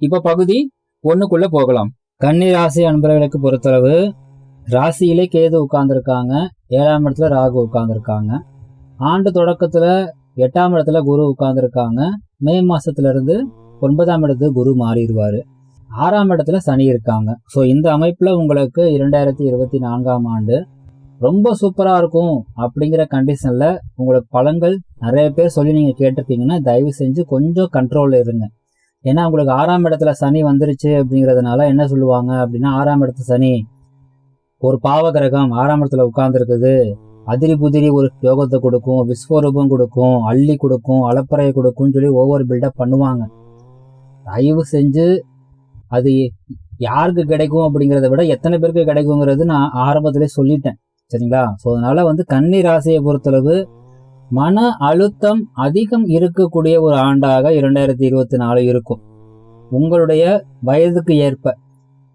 இப்ப பகுதி ஒண்ணுக்குள்ள போகலாம். கன்னி ராசி அன்பர்களுக்கு பொறுத்தளவு ராசியிலே கேது உட்கார்ந்துருக்காங்க. ஏழாம் இடத்துல ராகு உட்கார்ந்துருக்காங்க. ஆண்டு தொடக்கத்துல எட்டாம் இடத்துல குரு உட்கார்ந்துருக்காங்க. மே மாசத்துல இருந்து ஒன்பதாம் இடத்துக்கு குரு மாறிடுவாரு. ஆறாம் இடத்துல சனி இருக்காங்க. ஸோ இந்த அமைப்புல உங்களுக்கு இரண்டாயிரத்தி இருபத்தி நான்காம் ஆண்டு ரொம்ப சூப்பரா இருக்கும் அப்படிங்கிற கண்டிஷன்ல உங்களுக்கு பலன்கள் நிறைய பேர் சொல்லி நீங்க கேட்டிருக்கீங்கன்னா தயவு செஞ்சு கொஞ்சம் கண்ட்ரோல்ல இருங்க. ஏன்னா உங்களுக்கு ஆறாம் இடத்துல சனி வந்துருச்சு அப்படிங்கிறதுனால என்ன சொல்லுவாங்க அப்படின்னா ஆறாம் இடத்து சனி ஒரு பாவ கிரகம் ஆறாம் இடத்துல உட்கார்ந்துருக்குது. அதிரி புதிரி ஒரு யோகத்தை கொடுக்கும் விஸ்வரூபம் கொடுக்கும் அள்ளி கொடுக்கும் அளப்பறையை கொடுக்கும்னு சொல்லி ஒவ்வொரு பில்டப் பண்ணுவாங்க. தயவு செஞ்சு அது யாருக்கு கிடைக்கும் அப்படிங்கிறத விட எத்தனை பேருக்கு கிடைக்குங்கிறது நான் ஆரம்பத்திலே சொல்லிட்டேன். சரிங்களா? ஸோ அதனால வந்து கன்னி ராசியை பொறுத்தளவு மன அழுத்தம் அதிகம் இருக்கக்கூடிய ஒரு ஆண்டாக இரண்டாயிரத்தி இருபத்தி நாலு இருக்கும். உங்களுடைய வயதுக்கு ஏற்ப.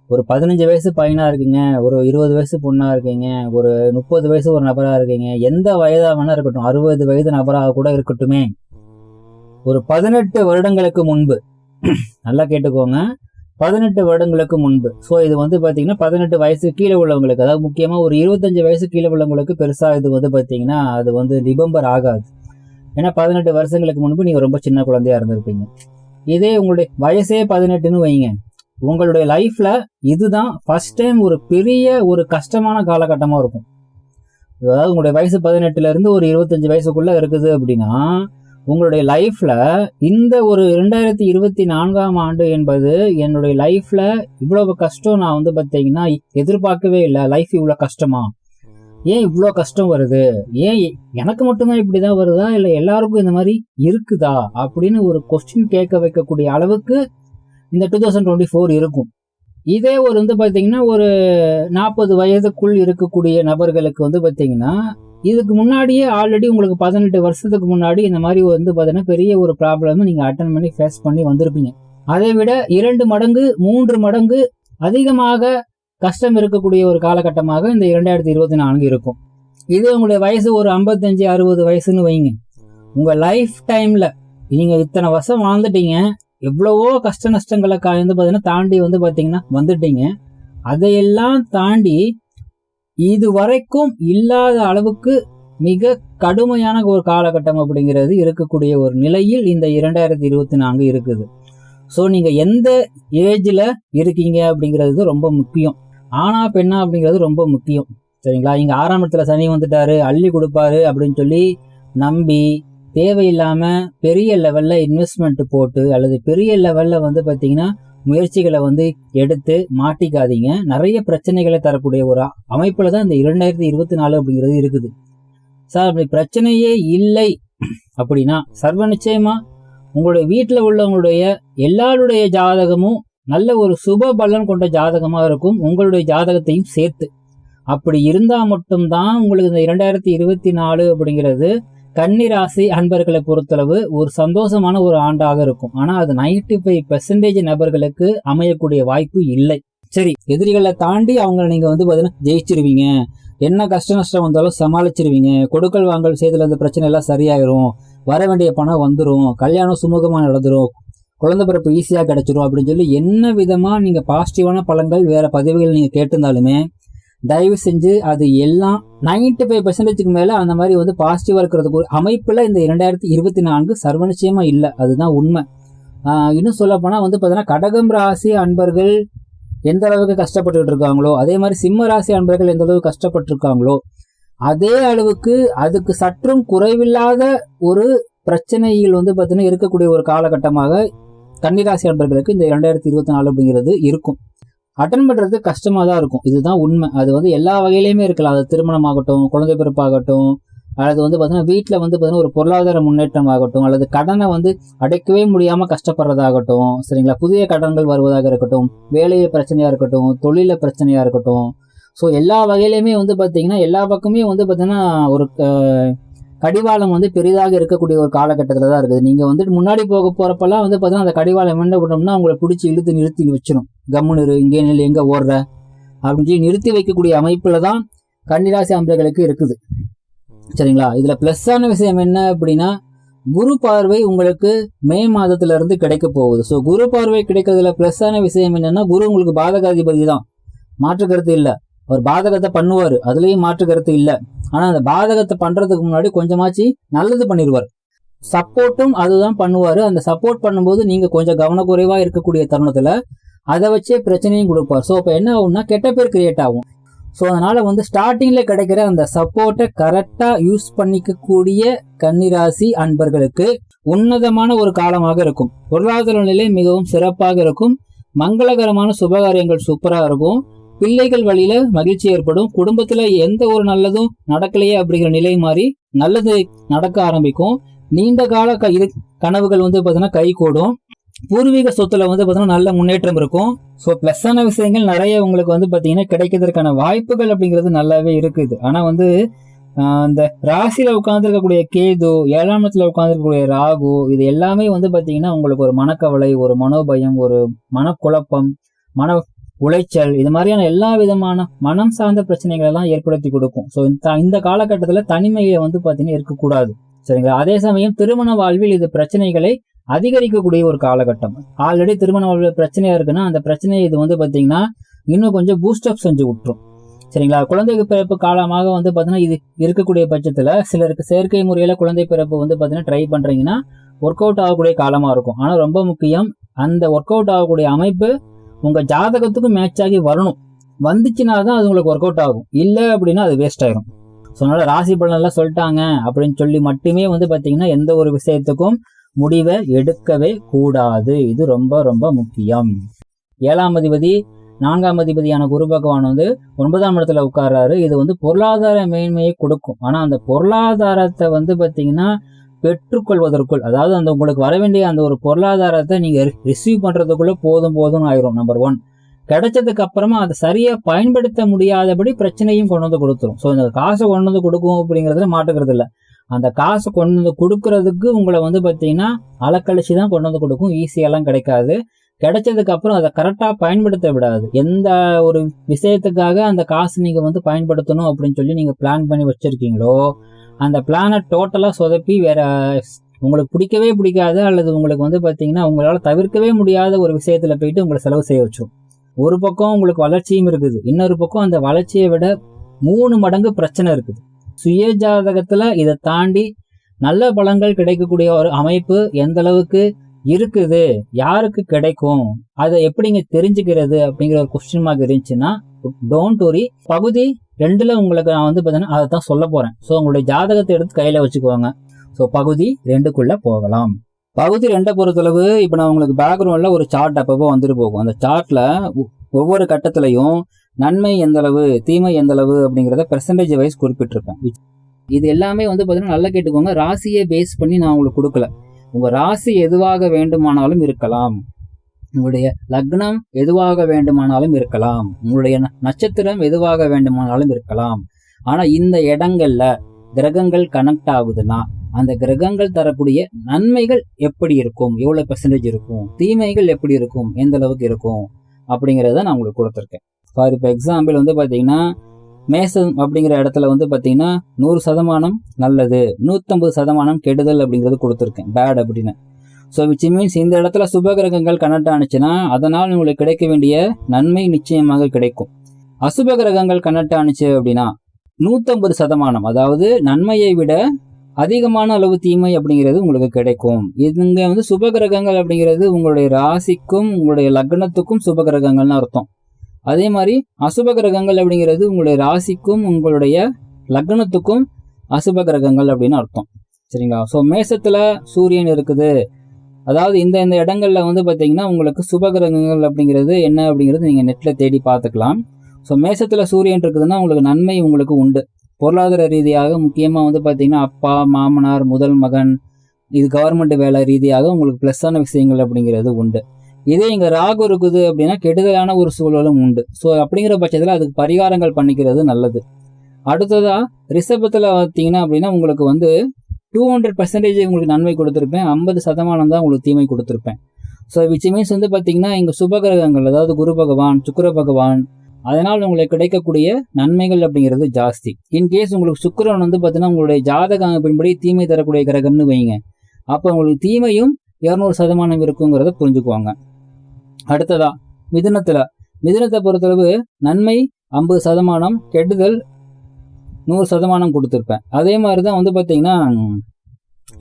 ஒரு பதினஞ்சு வயசு பையனாக இருக்கீங்க ஒரு இருபது வயசு பொண்ணாக இருக்கீங்க ஒரு முப்பது வயசு ஒரு நபராக இருக்கீங்க எந்த வயதாக வேணா இருக்கட்டும் அறுபது வயது நபராக கூட இருக்கட்டுமே. ஒரு பதினெட்டு வருடங்களுக்கு முன்பு நல்லா கேட்டுக்கோங்க. பதினெட்டு வருடங்களுக்கு முன்பு. ஸோ இது வந்து பார்த்தீங்கன்னா பதினெட்டு வயசு கீழே உள்ளவங்களுக்கு அதாவது முக்கியமாக ஒரு இருபத்தஞ்சு வயசு கீழே உள்ளவங்களுக்கு பெருசாக இது வந்து பார்த்தீங்கன்னா அது வந்து ரிபம்பர் ஆகாது. ஏன்னா பதினெட்டு வருஷங்களுக்கு முன்பு நீங்கள் ரொம்ப சின்ன குழந்தையா இருந்திருப்பீங்க. இதே உங்களுடைய வயசே பதினெட்டுன்னு வைங்க. உங்களுடைய லைஃப்ல இதுதான் ஃபர்ஸ்ட் டைம் ஒரு பெரிய ஒரு கஷ்டமான காலகட்டமாக இருக்கும். அதாவது உங்களுடைய வயசு பதினெட்டுல இருந்து ஒரு இருபத்தஞ்சு வயசுக்குள்ள இருக்குது அப்படின்னா உங்களுடைய லைஃப்ல இந்த ஒரு ரெண்டாயிரத்தி இருபத்தி நான்காம் ஆண்டு என்பது என்னுடைய லைஃப்ல இவ்வளவு கஷ்டம் நான் வந்து பார்த்தீங்கன்னா எதிர்பார்க்கவே இல்லை. லைஃப் இவ்வளோ கஷ்டமா? ஏன் இவ்வளோ கஷ்டம் வருது? ஏன் எனக்கு மட்டும்தான் இப்படிதான் வருதா? இல்லை எல்லாருக்கும் இந்த மாதிரி இருக்குதா? அப்படின்னு ஒரு கொஸ்டின் கேட்க வைக்கக்கூடிய அளவுக்கு இந்த டூ தௌசண்ட் டுவெண்ட்டி ஃபோர் இருக்கும். இதே ஒரு வந்து பார்த்தீங்கன்னா ஒரு நாற்பது வயதுக்குள் இருக்கக்கூடிய நபர்களுக்கு வந்து பார்த்தீங்கன்னா இதுக்கு முன்னாடியே ஆல்ரெடி உங்களுக்கு பதினெட்டு வருஷத்துக்கு முன்னாடி இந்த மாதிரி வந்து பார்த்தீங்கன்னா பெரிய ஒரு ப்ராப்ளம் நீங்கள் அட்டன் பண்ணி ஃபேஸ் பண்ணி வந்திருப்பீங்க. அதை விட இரண்டு மடங்கு மூன்று மடங்கு அதிகமாக கஷ்டம் இருக்கக்கூடிய ஒரு காலகட்டமாக இந்த இரண்டாயிரத்தி இருபத்தி நான்கு இருக்கும். இது உங்களுடைய வயசு ஒரு ஐம்பத்தஞ்சு அறுபது வயசுன்னு வைங்க. உங்கள் லைஃப் டைமில் நீங்கள் இத்தனை வருஷம் வாழ்ந்துட்டீங்க. எவ்வளவோ கஷ்ட நஷ்டங்களை வந்து பார்த்தீங்கன்னா தாண்டி வந்து பார்த்தீங்கன்னா வந்துட்டீங்க. அதையெல்லாம் தாண்டி இது வரைக்கும் இல்லாத அளவுக்கு மிக கடுமையான ஒரு காலகட்டம் அப்படிங்கிறது இருக்கக்கூடிய ஒரு நிலையில் இந்த இரண்டாயிரத்தி இருபத்தி நான்கு இருக்குது. ஸோ நீங்கள் எந்த ஏஜில் இருக்கீங்க அப்படிங்கிறது ரொம்ப முக்கியம். ஆனா பெண்ணா அப்படிங்கிறது ரொம்ப முக்கியம். சரிங்களா? இங்கே ஆறாம் இடத்துல சனி வந்துட்டாரு அள்ளி கொடுப்பாரு அப்படின்னு சொல்லி நம்பி தேவையில்லாமல் பெரிய லெவலில் இன்வெஸ்ட்மெண்ட் போட்டு அல்லது பெரிய லெவலில் வந்து பார்த்தீங்கன்னா முயற்சிகளை வந்து எடுத்து மாட்டிக்காதீங்க. நிறைய பிரச்சனைகளை தரக்கூடிய ஒரு அமைப்பில் தான் இந்த இரண்டாயிரத்தி இருபத்தி நாலு அப்படிங்கிறது இருக்குது. சார் அப்படி பிரச்சனையே இல்லை அப்படின்னா சர்வ நிச்சயமா உங்களுடைய வீட்டில் உள்ளவங்களுடைய எல்லாருடைய ஜாதகமும் நல்ல ஒரு சுப பலன் கொண்ட ஜாதகமாக இருக்கும். உங்களுடைய ஜாதகத்தையும் சேர்த்து. அப்படி இருந்தால் மட்டும்தான் உங்களுக்கு இந்த இரண்டாயிரத்தி இருபத்தி நாலு அப்படிங்கிறது கன்னிராசி அன்பர்களை பொறுத்தளவு ஒரு சந்தோஷமான ஒரு ஆண்டாக இருக்கும். ஆனால் அது நைன்டி ஃபைவ் பெர்சன்டேஜ் நபர்களுக்கு அமையக்கூடிய வாய்ப்பு இல்லை. சரி எதிரிகளை தாண்டி அவங்கள நீங்க வந்து பார்த்தீங்கன்னா ஜெயிச்சிருவீங்க. என்ன கஷ்ட நஷ்டம் வந்தாலும் சமாளிச்சிருவீங்க. கொடுக்கல் வாங்கல் செய்தல அந்த பிரச்சனை எல்லாம் சரியாயிரும். வர வேண்டிய பணம் வந்துடும் கல்யாணம் சுமூகமாக நடந்துரும். குழந்தை பிறப்பு ஈஸியாக கிடைச்சிரும் அப்படின்னு சொல்லி என்ன விதமாக நீங்கள் பாசிட்டிவான பலன்கள் வேறு பதவிகள் நீங்கள் கேட்டிருந்தாலுமே தயவு செஞ்சு அது எல்லாம் நைன்டி ஃபைவ் பர்சன்டேஜ்க்கு மேலே அந்த மாதிரி வந்து பாசிட்டிவாக இருக்கிறதுக்கு ஒரு அமைப்பில் இந்த இரண்டாயிரத்தி இருபத்தி நான்கு சர்வநிச்சயமாக இல்லை. அதுதான் உண்மை. இன்னும் சொல்லப்போனால் வந்து பார்த்தீங்கன்னா கடகம் ராசி அன்பர்கள் எந்த அளவுக்கு கஷ்டப்பட்டுட்டு இருக்காங்களோ அதே மாதிரி சிம்ம ராசி அன்பர்கள் எந்த அளவுக்கு கஷ்டப்பட்டு இருக்காங்களோ அதே அளவுக்கு அதுக்கு சற்றும் குறைவில்லாத ஒரு பிரச்சனைகள் வந்து பார்த்தீங்கன்னா இருக்கக்கூடிய ஒரு காலகட்டமாக கன்னிராசி அன்பர்களுக்கு இந்த இரண்டாயிரத்தி இருபத்தி நாலு அப்படிங்கிறது இருக்கும். அட்டன் பண்ணுறது கஷ்டமாக தான் இருக்கும். இதுதான் உண்மை. அது வந்து எல்லா வகையிலையுமே இருக்கலாம். அது திருமணமாகட்டும் குழந்தை பிறப்பாகட்டும் அல்லது வந்து பார்த்தீங்கன்னா வீட்டில் வந்து பார்த்தீங்கன்னா ஒரு பொருளாதார முன்னேற்றம் ஆகட்டும் அல்லது கடனை வந்து அடைக்கவே முடியாமல் கஷ்டப்படுறதாகட்டும் சரிங்களா? புதிய கடன்கள் வருவதாக இருக்கட்டும் வேலையை பிரச்சனையாக இருக்கட்டும் தொழிலை பிரச்சனையாக இருக்கட்டும். ஸோ எல்லா வகையிலையுமே வந்து பார்த்தீங்கன்னா எல்லா பக்கமே வந்து பார்த்தீங்கன்னா ஒரு கடிவாளம் வந்து பெரிதாக இருக்கக்கூடிய ஒரு காலகட்டத்தில் தான் இருக்குது. நீங்கள் வந்துட்டு முன்னாடி போக போகிறப்பெல்லாம் வந்து பார்த்தீங்கன்னா அந்த கடிவாளம் என்ன பண்ணோம்னா உங்களை பிடிச்சி இழுத்து நிறுத்தி வச்சிடும் கம்முன்னு இரு இங்கே நில் எங்கே ஓடுற? அப்படின்னு சொல்லி நிறுத்தி வைக்கக்கூடிய அமைப்பில் தான் கன்னிராசி அம்பைகளுக்கு இருக்குது. சரிங்களா? இதில் ப்ளஸ்ஸான விஷயம் என்ன அப்படின்னா குரு பார்வை உங்களுக்கு மே மாதத்திலிருந்து கிடைக்க போகுது. ஸோ குரு பார்வை கிடைக்கிறதுல ப்ளஸ்ஸான விஷயம் என்னென்னா குரு உங்களுக்கு பாதகாதிபதி தான். மாற்று கருத்து இல்லை. அவர் பாதகத்தை பண்ணுவார். அதுலேயும் மாற்று கருத்து இல்லை. ஆனால் அந்த பாதகத்தை பண்ணுறதுக்கு முன்னாடி கொஞ்சமாச்சு நல்லது பண்ணிடுவார் சப்போர்ட்டும் அதுதான் பண்ணுவார். அந்த சப்போர்ட் பண்ணும்போது நீங்கள் கொஞ்சம் கவனக்குறைவாக இருக்கக்கூடிய தருணத்தில் அதை வச்சே பிரச்சனையும் கொடுப்பார். ஸோ இப்போ என்ன ஆகும்னா கெட்ட பேர் கிரியேட் ஆகும். ஸோ அதனால் வந்து ஸ்டார்டிங்கில் கிடைக்கிற அந்த சப்போர்ட்டை கரெக்டாக யூஸ் பண்ணிக்கக்கூடிய கன்னிராசி அன்பர்களுக்கு உன்னதமான ஒரு காலமாக இருக்கும். பொருளாதார நிலை மிகவும் சிறப்பாக இருக்கும். மங்களகரமான சுபகாரியங்கள் சூப்பராக இருக்கும். பிள்ளைகள் வழியில மகிழ்ச்சி ஏற்படும். குடும்பத்துல எந்த ஒரு நல்லதும் நடக்கலையே அப்படிங்கிற நிலை மாறி நல்லது நடக்க ஆரம்பிக்கும். நீண்ட கால க- இது கனவுகள் வந்து பார்த்தீங்கன்னா கை கூடும் பூர்வீக சொத்துல வந்து பார்த்தீங்கன்னா நல்ல முன்னேற்றம் இருக்கும். ஸோ ப்ளஸ்ஸான விஷயங்கள் நிறைய உங்களுக்கு வந்து பார்த்தீங்கன்னா கிடைக்கிறதுக்கான வாய்ப்புகள் அப்படிங்கிறது நல்லாவே இருக்குது. ஆனால் வந்து ஆஹ், இந்த ராசியில உட்கார்ந்துருக்கக்கூடிய கேது ஏழாம் இடத்துல உட்கார்ந்துருக்கக்கூடிய ராகு இது எல்லாமே வந்து பார்த்தீங்கன்னா உங்களுக்கு ஒரு மனக்கவலை ஒரு மனோபயம் ஒரு மனக்குழப்பம் மன உளைச்சல் இது மாதிரியான எல்லா விதமான மனம் சார்ந்த பிரச்சனைகள் எல்லாம் ஏற்படுத்தி கொடுக்கும். ஸோ இந்த இந்த காலகட்டத்தில் தனிமையை வந்து பார்த்தீங்கன்னா இருக்கக்கூடாது. சரிங்களா? அதே சமயம் திருமண வாழ்வில் இது பிரச்சனைகளை அதிகரிக்கக்கூடிய ஒரு காலகட்டம். ஆல்ரெடி திருமண வாழ்வில் பிரச்சனையா இருக்குன்னா அந்த பிரச்சனையை இது வந்து பார்த்தீங்கன்னா இன்னும் கொஞ்சம் பூஸ்டப் செஞ்சு விட்டுரும். சரிங்களா? குழந்தை பிறப்பு காலமாக வந்து பார்த்தீங்கன்னா இது இருக்கக்கூடிய பட்சத்தில் சிலருக்கு செயற்கை முறையில் குழந்தை பிறப்பு வந்து பார்த்தீங்கன்னா ட்ரை பண்ணுறீங்கன்னா ஒர்க் அவுட் ஆகக்கூடிய காலமாக இருக்கும். ஆனால் ரொம்ப முக்கியம் அந்த ஒர்க் அவுட் ஆகக்கூடிய அமைப்பு உங்கள் ஜாதகத்துக்கும் மேட்ச் ஆகி வரணும். வந்துச்சுன்னா தான் அது உங்களுக்கு ஒர்க் அவுட் ஆகும். இல்லை அப்படின்னா அது வேஸ்ட் ஆயிரும். ஸோ அதனால் ராசி பலன்லாம் சொல்லிட்டாங்க அப்படின்னு சொல்லி மட்டுமே வந்து பார்த்தீங்கன்னா எந்த ஒரு விஷயத்துக்கும் முடிவை எடுக்கவே கூடாது. இது ரொம்ப ரொம்ப முக்கியம். ஏழாம் அதிபதி நான்காம் அதிபதியான குரு பகவான் வந்து ஒன்பதாம் இடத்துல உட்கார்றாரு. இது வந்து பொருளாதார மேன்மையை கொடுக்கும். ஆனால் அந்த பொருளாதாரத்தை வந்து பார்த்தீங்கன்னா பெற்றுக்கொள்வதற்குள் அதாவது அந்த உங்களுக்கு வர வேண்டிய அந்த ஒரு பொருளாதாரத்தை நீங்கள் ரிசீவ் பண்ணுறதுக்குள்ளே போதும் போதும் ஆயிரும் நம்பர் ஒன் கிடைச்சதுக்கு அப்புறமா அதை சரியாக பயன்படுத்த முடியாதபடி பிரச்சனையும் கொண்டு வந்து கொடுத்துரும். ஸோ இந்த காசை கொண்டு வந்து கொடுக்கும் அப்படிங்கிறதுல மாட்டுக்கிறது இல்லை. அந்த காசை கொண்டு வந்து கொடுக்கறதுக்கு உங்களை வந்து பார்த்தீங்கன்னா அலக்கழிச்சு தான் கொண்டு வந்து கொடுக்கும். ஈஸியெல்லாம் கிடைக்காது. கிடைச்சதுக்கு அப்புறம் அதை கரெக்டாக பயன்படுத்த விடாது. எந்த ஒரு விஷயத்துக்காக அந்த காசு நீங்கள் வந்து பயன்படுத்தணும் அப்படின்னு சொல்லி நீங்கள் பிளான் பண்ணி வச்சிருக்கீங்களோ அந்த பிளானை டோட்டலாக சொதப்பி வேற உங்களுக்கு பிடிக்கவே பிடிக்காத அல்லது உங்களுக்கு வந்து பார்த்தீங்கன்னா உங்களால் தவிர்க்கவே முடியாத ஒரு விஷயத்தில் போயிட்டு உங்களை செலவு செய்ய வச்சோம் ஒரு பக்கம் உங்களுக்கு வளர்ச்சியும் இருக்குது. இன்னொரு பக்கம் அந்த வளர்ச்சியை விட மூணு மடங்கு பிரச்சனை இருக்குது. சுய ஜாதகத்தில் இதை தாண்டி நல்ல பலங்கள் கிடைக்கக்கூடிய ஒரு அமைப்பு எந்த அளவுக்கு இருக்குது யாருக்கு கிடைக்கும்? அதை எப்படிங்க தெரிஞ்சுக்கிறது அப்படிங்கிற ஒரு கொஸ்டின் மார்க் இருந்துச்சுன்னா டோன்ட் ஒரி பகுதி ரெண்டுல உங்களுக்கு நான் வந்து பார்த்தீங்கன்னா அதை தான் சொல்ல போறேன். ஸோ உங்களுடைய ஜாதகத்தை எடுத்து கையில வச்சுக்குவாங்க ஸோ பகுதி ரெண்டுக்குள்ள போகலாம். பகுதி ரெண்டை பொறுத்தளவு இப்போ நான் உங்களுக்கு பேக்ரவுண்டில் ஒரு சார்ட் அப்பப்போ வந்துட்டு போகும். அந்த சார்ட்டில் ஒவ்வொரு கட்டத்திலையும் நன்மை எந்த அளவு தீமை எந்த அளவு அப்படிங்கிறத பெர்சன்டேஜ் வைஸ் குறிப்பிட்டிருப்பேன். இது எல்லாமே வந்து பார்த்தீங்கன்னா நல்லா கேட்டுக்கோங்க. ராசியை பேஸ் பண்ணி நான் உங்களுக்கு கொடுக்கல. உங்கள் ராசி எதுவாக வேண்டுமானாலும் இருக்கலாம். உங்களுடைய லக்னம் எதுவாக வேண்டுமானாலும் இருக்கலாம். உங்களுடைய நட்சத்திரம் எதுவாக வேண்டுமானாலும் இருக்கலாம். ஆனா இந்த இடங்கள்ல கிரகங்கள் கனெக்ட் ஆகுதுன்னா அந்த கிரகங்கள் தரக்கூடிய நன்மைகள் எப்படி இருக்கும்? எவ்வளவு பெர்சன்டேஜ் இருக்கும்? தீமைகள் எப்படி இருக்கும்? எந்த அளவுக்கு இருக்கும்? அப்படிங்கிறத நான் உங்களுக்கு கொடுத்துருக்கேன். ஃபார் இப்போ எக்ஸாம்பிள் வந்து பார்த்தீங்கன்னா மேசம் அப்படிங்கிற இடத்துல வந்து பார்த்தீங்கன்னா நூறு சதமானம் நல்லது நூற்றம்பது சதமானம் கெடுதல் அப்படிங்கிறது கொடுத்துருக்கேன் பேட் அப்படின்னு. ஸோ விச் மீன்ஸ் இந்த இடத்துல சுபகிரகங்கள் கனெக்ட் ஆனுச்சுன்னா அதனால் உங்களுக்கு கிடைக்க வேண்டிய நன்மை நிச்சயமாக கிடைக்கும். அசுப கிரகங்கள் கனெக்ட் ஆனுச்சு அப்படின்னா நூற்றம்பது சதமானம் அதாவது நன்மையை விட அதிகமான அளவு தீமை அப்படிங்கிறது உங்களுக்கு கிடைக்கும். இதுங்க வந்து சுப கிரகங்கள் அப்படிங்கிறது உங்களுடைய ராசிக்கும் உங்களுடைய லக்னத்துக்கும் சுப கிரகங்கள்னு அர்த்தம். அதே மாதிரி அசுப கிரகங்கள் அப்படிங்கிறது உங்களுடைய ராசிக்கும் உங்களுடைய லக்னத்துக்கும் அசுப கிரகங்கள் அப்படின்னு அர்த்தம். சரிங்களா? ஸோ மேசத்தில் சூரியன் இருக்குது. அதாவது இந்த இந்த இடங்கள்ல வந்து பார்த்தீங்கன்னா உங்களுக்கு சுப கிரகங்கள் அப்படிங்கிறது என்ன அப்படிங்கிறது நீங்கள் நெட்டில் தேடி பார்த்துக்கலாம். ஸோ மேசத்தில் சூரியன் இருக்குதுன்னா உங்களுக்கு நன்மை உங்களுக்கு உண்டு. பொருளாதார ரீதியாக முக்கியமாக வந்து பார்த்தீங்கன்னா அப்பா மாமனார் முதல் மகன் இது கவர்மெண்ட் வேலை ரீதியாக உங்களுக்கு ப்ளஸ்ஸான விஷயங்கள் அப்படிங்கிறது உண்டு. இதே இங்கே ராகு இருக்குது அப்படின்னா கெடுதலான ஒரு சூழலும் உண்டு. ஸோ அப்படிங்கிற பட்சத்தில் அதுக்கு பரிகாரங்கள் பண்ணிக்கிறது நல்லது. அடுத்ததா ரிஷபத்தில் பார்த்தீங்கன்னா அப்படின்னா உங்களுக்கு வந்து டூ ஹண்ட்ரட் பர்சன்டேஜ் உங்களுக்கு நன்மை கொடுத்துருப்பேன். ஐம்பது சதமானம் தான் உங்களுக்கு தீமை கொடுத்துருப்பேன். ஸோ விச் மீன்ஸ் வந்து பார்த்தீங்கன்னா இங்கே சுபகிரகங்கள் அதாவது குரு பகவான் சுக்கிர பகவான் அதனால் உங்களுக்கு கிடைக்கக்கூடிய நன்மைகள் அப்படிங்கிறது ஜாஸ்தி. இன்கேஸ் உங்களுக்கு சுக்கரன் வந்து பார்த்தீங்கன்னா உங்களுடைய ஜாதக அமைப்பின்படி தீமை தரக்கூடிய கிரகம்னு வைங்க. அப்போ உங்களுக்கு தீமையும் இரநூறு சதமானம் இருக்குங்கிறத புரிஞ்சுக்குவாங்க. அடுத்ததா மிதுனத்துல. மிதுனத்தை பொறுத்தளவு நன்மை ஐம்பது சதமானம் கெடுதல் நூறு சதமானம் கொடுத்துருப்பேன். அதே மாதிரி தான் வந்து பார்த்தீங்கன்னா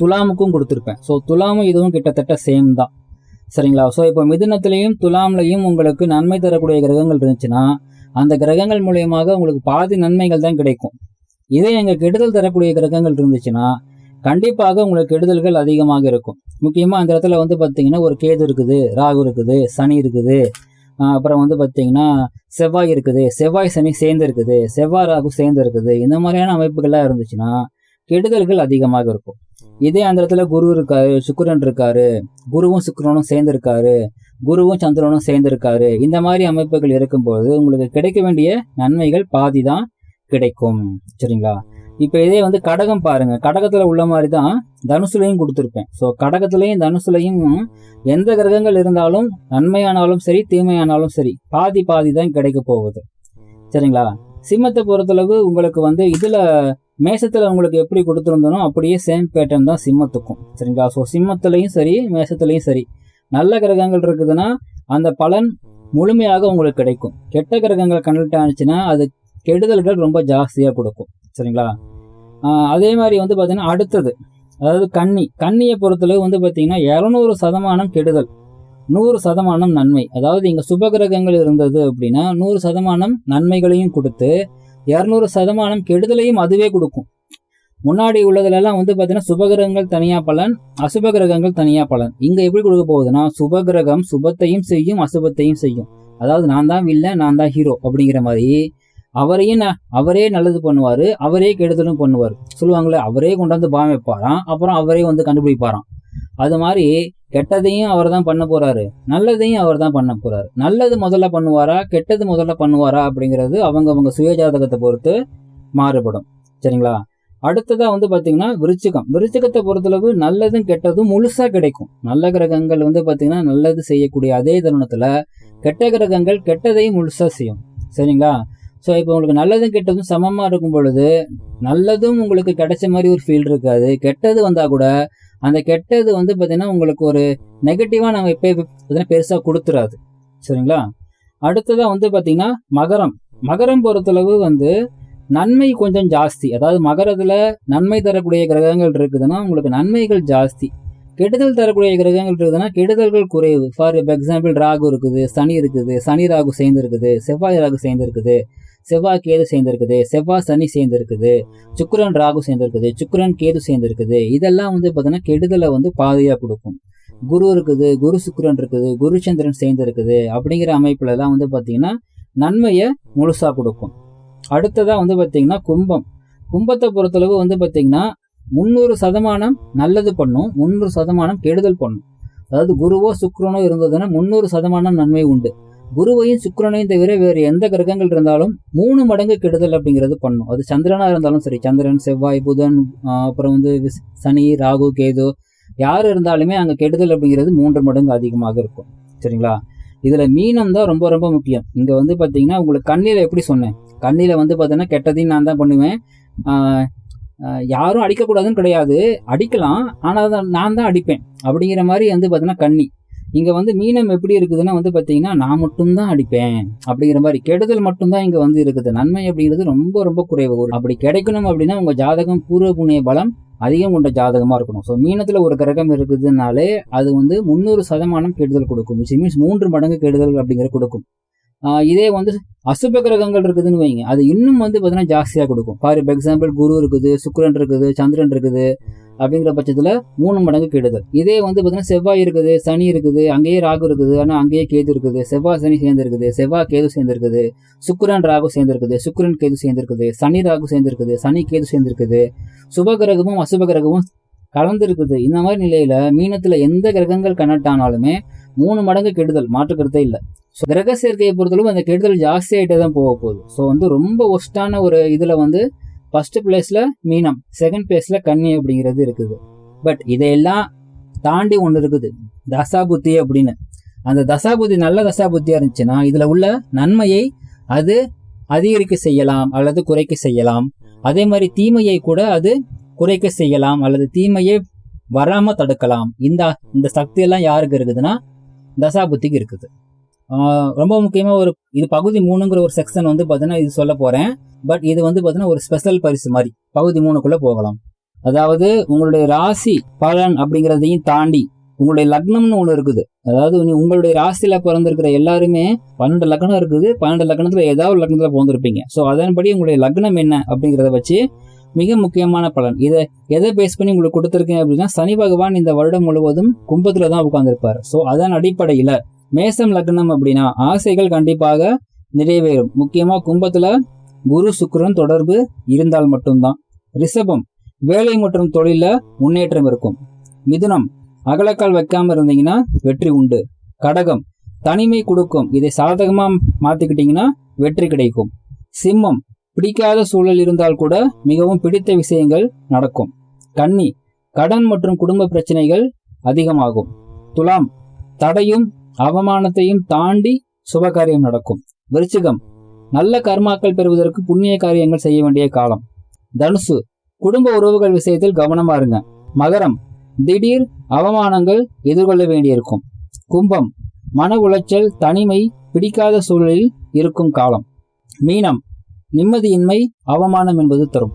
துலாமுக்கும் கொடுத்துருப்பேன். ஸோ துலாமும் இதுவும் கிட்டத்தட்ட சேம் தான். சரிங்களா? ஸோ இப்போ மிதுனத்துலேயும் துலாம்லையும் உங்களுக்கு நன்மை தரக்கூடிய கிரகங்கள் இருந்துச்சுன்னா அந்த கிரகங்கள் மூலியமாக உங்களுக்கு பாதி நன்மைகள் தான் கிடைக்கும். இதே எங்கள் கெடுதல் தரக்கூடிய கிரகங்கள் இருந்துச்சுன்னா கண்டிப்பாக உங்களுக்கு கெடுதல்கள் அதிகமாக இருக்கும். முக்கியமாக அந்த இடத்துல வந்து பார்த்தீங்கன்னா ஒரு கேது இருக்குது ராகு இருக்குது சனி இருக்குது. அப்புறம் வந்து பார்த்தீங்கன்னா செவ்வாய் இருக்குது. செவ்வாய் சனி சேர்ந்து இருக்குது செவ்வாய் ராகு சேர்ந்து இருக்குது இந்த மாதிரியான அமைப்புகள்லாம் இருந்துச்சுன்னா கெடுதல்கள் அதிகமாக இருக்கும். இதே அந்த இடத்துல குரு இருக்காரு சுக்கரன் இருக்காரு. குருவும் சுக்கிரனும் சேர்ந்துருக்காரு. குருவும் சந்திரனும் சேர்ந்துருக்காரு. இந்த மாதிரி அமைப்புகள் இருக்கும்போது உங்களுக்கு கிடைக்க வேண்டிய நன்மைகள் பாதி தான் கிடைக்கும். சரிங்களா? இப்போ இதே வந்து கடகம் பாருங்க. கடகத்துல உள்ள மாதிரி தான் தனுசுலையும் கொடுத்துருப்பேன். ஸோ கடகத்திலையும் தனுசுலையும் எந்த கிரகங்கள் இருந்தாலும் நன்மையானாலும் சரி தீமையானாலும் சரி பாதி பாதி தான் கிடைக்க போகுது. சரிங்களா? சிம்மத்தை பொறுத்தளவு உங்களுக்கு வந்து இதுல மேசத்துல உங்களுக்கு எப்படி கொடுத்துருந்தனோ அப்படியே சேம் பேட்டர்ன் தான் சிம்மத்துக்கும். சரிங்களா? ஸோ சிம்மத்துலையும் சரி மேசத்துலையும் சரி. நல்ல கிரகங்கள் இருக்குதுன்னா அந்த பலன் முழுமையாக உங்களுக்கு கிடைக்கும். கெட்ட கிரகங்கள் கனெக்ட் ஆனிச்சுன்னா அது கெடுதல்கள் ரொம்ப ஜாஸ்தியாக கொடுக்கும். சரிங்களா? அதே மாதிரி வந்து பார்த்தீங்கன்னா அடுத்தது அதாவது கண்ணி கண்ணியை பொறுத்தளவு வந்து பார்த்தீங்கன்னா இரநூறு சதமானம் கெடுதல் நூறு சதமானம் நன்மை. அதாவது இங்கே சுபகிரகங்கள் இருந்தது அப்படின்னா நூறு சதமானம் நன்மைகளையும் கொடுத்து இரநூறு சதமானம் கெடுதலையும் அதுவே கொடுக்கும். முன்னாடி உள்ளதுலலாம் வந்து பார்த்தீங்கன்னா சுபகிரகங்கள் தனியாக பலன் அசுபகிரகங்கள் தனியாக பலன். இங்கே எப்படி கொடுக்க போகுதுன்னா சுபகிரகம் சுபத்தையும் செய்யும் அசுபத்தையும் செய்யும். அதாவது நான் தான் வில்ல நான் தான் ஹீரோ அப்படிங்கிற மாதிரி அவரையும் நான் அவரே நல்லது பண்ணுவார் அவரே கெடுதலும் பண்ணுவார். சொல்லுவாங்களே அவரே கொண்டாந்து பாம் வைப்பாராம் அப்புறம் அவரே வந்து கண்டுபிடிப்பாராம். அது மாதிரி கெட்டதையும் அவர் தான் பண்ண போறாரு நல்லதையும் அவர் தான் பண்ண போறாரு. நல்லது முதல்ல பண்ணுவாரா கெட்டது முதல்ல பண்ணுவாரா அப்படிங்கிறது அவங்க அவங்க சுயஜாதகத்தை பொறுத்து மாறுபடும். சரிங்களா? அடுத்ததா வந்து பாத்தீங்கன்னா விருச்சிகம். விருச்சிகத்தை பொறுத்தளவு நல்லதும் கெட்டதும் முழுசா கிடைக்கும். நல்ல கிரகங்கள் வந்து பாத்தீங்கன்னா நல்லது செய்யக்கூடிய அதே தருணத்துல கெட்ட கிரகங்கள் கெட்டதையும் முழுசா செய்யும். சரிங்களா? ஸோ இப்போ உங்களுக்கு நல்லதும் கெட்டதும் சமமாக இருக்கும் பொழுது நல்லதும் உங்களுக்கு கிடைச்ச மாதிரி ஒரு ஃபீல் இருக்காது. கெட்டது வந்தால் கூட அந்த கெட்டது வந்து பார்த்தீங்கன்னா உங்களுக்கு ஒரு நெகட்டிவாக நம்ம எப்போ பார்த்தீங்கன்னா பெருசாக கொடுத்துறாது. சரிங்களா? அடுத்ததாக வந்து பார்த்தீங்கன்னா மகரம். மகரம் பொறுத்தளவு வந்து நன்மை கொஞ்சம் ஜாஸ்தி. அதாவது மகரத்தில் நன்மை தரக்கூடிய கிரகங்கள் இருக்குதுன்னா உங்களுக்கு நன்மைகள் ஜாஸ்தி. கெடுதல் தரக்கூடிய கிரகங்கள் இருக்குதுன்னா கெடுதல்கள் குறைவு. ஃபார் எக்ஸாம்பிள் ராகு இருக்குது சனி இருக்குது சனி ராகு சேர்ந்து இருக்குது செவ்வாய் ராகு சேர்ந்து இருக்குது செவ்வாய் கேது சேர்ந்திருக்குது செவ்வாய் சனி சேர்ந்திருக்குது சுக்கரன் ராகு சேர்ந்திருக்குது சுக்கரன் கேது சேர்ந்திருக்குது. இதெல்லாம் வந்து பார்த்தீங்கன்னா கெடுதலை வந்து பாதையாக கொடுக்கும். குரு இருக்குது குரு சுக்கரன் இருக்குது குரு சந்திரன் சேர்ந்து இருக்குது அப்படிங்கிற அமைப்புல தான் வந்து பார்த்தீங்கன்னா நன்மையை முழுசாக கொடுக்கும். அடுத்ததாக வந்து பார்த்தீங்கன்னா கும்பம். கும்பத்தை பொறுத்தளவு வந்து பார்த்தீங்கன்னா முந்நூறு சதமானம் நல்லது பண்ணும் முந்நூறு சதமானம் கெடுதல் பண்ணும். அதாவது குருவோ சுக்கரனோ இருந்ததுன்னா முந்நூறு சதமானம் நன்மை உண்டு. குருவையும் சுக்கிரனையும் தவிர வேறு எந்த கிரகங்கள் இருந்தாலும் மூணு மடங்கு கெடுதல் அப்படிங்கிறது பண்ணும். அது சந்திரனா இருந்தாலும் சரி சந்திரன் செவ்வாய் புதன் அப்புறம் வந்து சனி ராகு கேது யார் இருந்தாலுமே அங்கே கெடுதல் அப்படிங்கிறது மூன்று மடங்கு அதிகமாக இருக்கும். சரிங்களா? இதில் மீனம் தான் ரொம்ப ரொம்ப முக்கியம். இங்கே வந்து பார்த்தீங்கன்னா உங்களுக்கு கண்ணியில் எப்படி சொன்னேன்? கண்ணியில் வந்து பார்த்தீங்கன்னா கெட்டதையும் நான் தான் பண்ணுவேன். யாரும் அடிக்கக்கூடாதுன்னு கிடையாது. அடிக்கலாம் ஆனால் தான் நான் தான் அடிப்பேன். அப்படிங்கிற மாதிரி வந்து பார்த்தீங்கன்னா கண்ணி இங்கே வந்து மீனம் எப்படி இருக்குதுன்னா வந்து பார்த்தீங்கன்னா நான் மட்டும்தான் அடிப்பேன். அப்படிங்கிற மாதிரி. கெடுதல் மட்டும்தான் இங்கே வந்து இருக்குது. நன்மை அப்படிங்கிறது ரொம்ப ரொம்ப குறைவு. ஒரு அப்படி கிடைக்கணும் அப்படின்னா உங்கள் ஜாதகம் பூர்வ புண்ணிய பலம் அதிகம் கொண்ட ஜாதகமாக இருக்கணும். ஸோ மீனத்தில் ஒரு கிரகம் இருக்குதுனாலே அது வந்து முந்நூறு சதமானம் கெடுதல் கொடுக்கும். விச் மீன்ஸ் மூன்று மடங்கு கெடுதல் அப்படிங்கிற கொடுக்கும். இதே வந்து அசுப கிரகங்கள் இருக்குதுன்னு வைங்க. அது இன்னும் வந்து பார்த்தீங்கன்னா ஜாஸ்தியாக கொடுக்கும். ஃபார் எக்ஸாம்பிள் குரு இருக்குது சுக்கரன் இருக்குது சந்திரன் இருக்குது. அப்படிங்கிற பட்சத்தில் மூணு மடங்கு கெடுதல். இதே வந்து பார்த்தீங்கன்னா செவ்வாய் இருக்குது சனி இருக்குது அங்கேயே ராகு இருக்குது ஆனால் அங்கேயே கேது இருக்குது. செவ்வாய் சனி சேர்ந்துருக்குது செவ்வாய் கேது சேர்ந்துருக்குது சுக்கரன் ராகு சேர்ந்து சுக்கரன் சுக்கிரன் கேது சேர்ந்துருக்குது சனி ராகு சேர்ந்துருக்குது சனி கேது சேர்ந்துருக்குது. சுப கிரகமும் அசுப கிரகமும் கலந்துருக்குது. இந்த மாதிரி நிலையில மீனத்துல எந்த கிரகங்கள் கனெக்ட் ஆனாலுமே மூணு மடங்கு கெடுதல் மாற்றுக்கருத்தே இல்லை. ஸோ கிரக சேர்க்கையை பொறுத்தளவு அந்த கெடுதல் ஜாஸ்தி ஆகிட்டே தான் போக போகுது. ஸோ வந்து ரொம்ப ஒஸ்டான ஒரு இதில் வந்து ஃபர்ஸ்ட் பிளேஸில் மீனம் செகண்ட் பிளேஸில் கன்னி அப்படிங்கிறது இருக்குது. பட் இதையெல்லாம் தாண்டி ஒன்று இருக்குது. தசாபுத்தி அப்படின்னு. அந்த தசாபுத்தி நல்ல தசாபுத்தியாக இருந்துச்சுன்னா இதில் உள்ள நன்மையை அது அதிகரிக்க செய்யலாம் அல்லது குறைக்க செய்யலாம். அதே மாதிரி தீமையை கூட அது குறைக்க செய்யலாம் அல்லது தீமையை வராமல் தடுக்கலாம். இந்த இந்த சக்தியெல்லாம் யாருக்கு இருக்குதுன்னா தசாபுத்திக்கு இருக்குது. ரொம்ப முக்கியமா ஒரு இது பகுதி மூணுங்கிற ஒரு செக்ஷன் வந்து பார்த்தீங்கன்னா இது சொல்ல போறேன். பட் இது வந்து பார்த்தீங்கன்னா ஒரு ஸ்பெஷல் பரிசு மாதிரி. பகுதி மூணுக்குள்ள போகலாம். அதாவது உங்களுடைய ராசி பலன் அப்படிங்கிறதையும் தாண்டி உங்களுடைய லக்னம்னு ஒன்று இருக்குது. அதாவது உங்களுடைய ராசியில பிறந்திருக்கிற எல்லாருமே பன்னெண்டு லக்னம் இருக்குது. பன்னெண்டு லக்னத்துல ஏதாவது ஒரு லக்னத்துல பிறந்திருப்பீங்க. ஸோ அதன்படி உங்களுடைய லக்னம் என்ன அப்படிங்கிறத வச்சு மிக முக்கியமான பலன். இதை எதை பேஸ் பண்ணி உங்களுக்கு கொடுத்துருக்கேன் அப்படின்னா சனி பகவான் இந்த வருடம் முழுவதும் கும்பத்துல தான் உட்காந்துருப்பார் ஸோ அதன் அடிப்படையில் மேசம் லக்னம் அப்படின்னா ஆசைகள் கண்டிப்பாக நிறைவேறும். முக்கியமா கும்பத்துல குரு சுக்கிரன் தொடர்பு இருந்தால் மட்டும்தான். ரிஷபம் வேலை மற்றும் தொழில முன்னேற்றம் இருக்கும். மிதுனம் அகலக்கால் வைக்காம இருந்தீங்கன்னா வெற்றி உண்டு. கடகம் தனிமை கொடுக்கும். இதை சாதகமா மாத்திக்கிட்டீங்கன்னா வெற்றி கிடைக்கும். சிம்மம் பிடிக்காத சூழல் இருந்தால் கூட மிகவும் பிடித்த விஷயங்கள் நடக்கும். கன்னி கடன் மற்றும் குடும்ப பிரச்சனைகள் அதிகமாகும். துலாம் தடையும் அவமானத்தையும் தாண்டி சுபகாரியம் நடக்கும். விருச்சிகம். நல்ல கர்மாக்கள் பெறுவதற்கு புண்ணிய காரியங்கள் செய்ய வேண்டிய காலம். தனுசு. குடும்ப உறவுகள் விஷயத்தில் கவனமா இருங்க மகரம். திடீர் அவமானங்கள் எதிர்கொள்ள வேண்டியிருக்கும். கும்பம். மன உளைச்சல் தனிமை பிடிக்காத சூழலில் இருக்கும் காலம். மீனம். நிம்மதியின்மை அவமானம் என்பது தரும்.